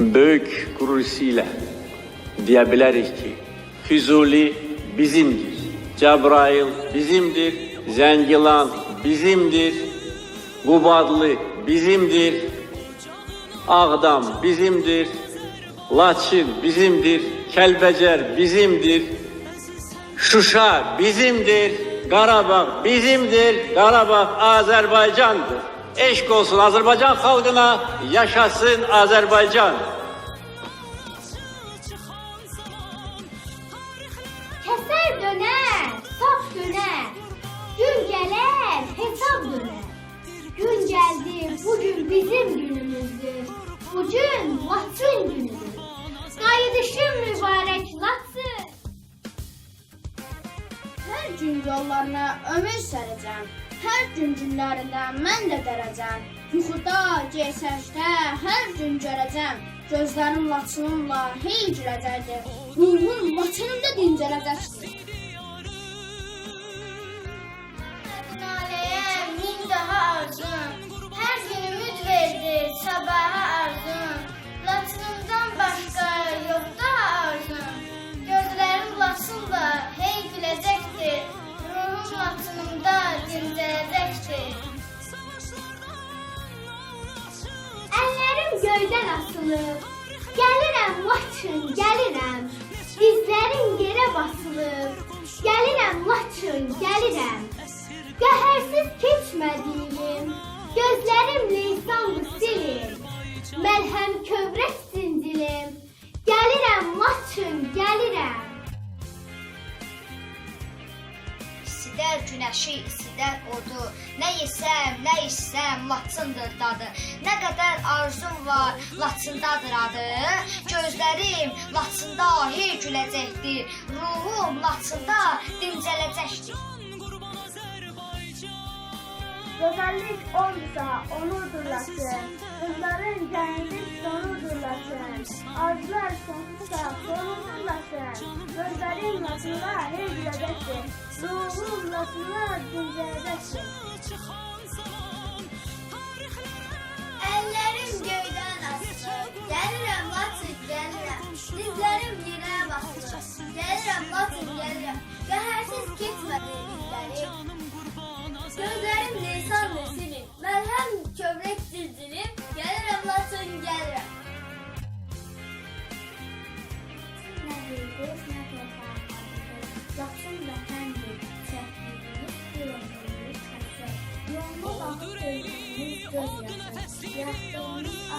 Böyük gururuyla diyebiliriz ki Füzuli bizimdir. Cebrail bizimdir. Zengilan bizimdir. Qubadlı bizimdir. Ağdam bizimdir. Laçin bizimdir. Kelbecer bizimdir. Şuşa bizimdir. Qarabağ bizimdir. Qarabağ Azərbaycandır. Eşq olsun Azərbaycan xalqına, yaşasın Azərbaycan. Keser döner, saf döner. Gün gelir, hesap döner. Gün geldi, bugün bizim günümüzdür. Bugün Laçın gün yollarına ömür sərəcəm. Hər gün günlərindən mən də dərəcəm. Yuxuda, GSH-də hər gün görəcəm. Gözlərim laçınımla hey güləcəkdir. Ruhum laçınımda dincələcəkdir. Göyden asılır. Gelirem laçın gelirem. Dizlerim yere basılır. Gelirem laçın gelirem. Qəhərsiz keçmədiyim, İstidər günəşi, istidər odu. Nə yesəm, nə içsəm, Laçındır dadı. Nə qədər arzum var, Laçındadır adı. Gözlərim Laçında hey güləcəkdir. Ruhum Laçında dincələcəkdir. Gözəllik olsa onurdur laçın. Qızların cənnət Güləcəkdir. Ruhum laçınla dincələcəkdir. Əllərim göydən asılır, gəlirəm laçın, gəlirəm. Dizlərim yerə basılır, gəlirəm laçın, gəlirəm. Qəhərsiz keçmədi illərim. Gözlərim lisandır silim, məlhəm kövrək dildirim, gəlirəm laçın, gəlirəm. Nə bildir, nə torpaqlardır, laçın vətəndir, çəkdiyimiz bir ömrümüz həsər. Yoluna baxıb öldüyümüz göz yaşı, yaktığımız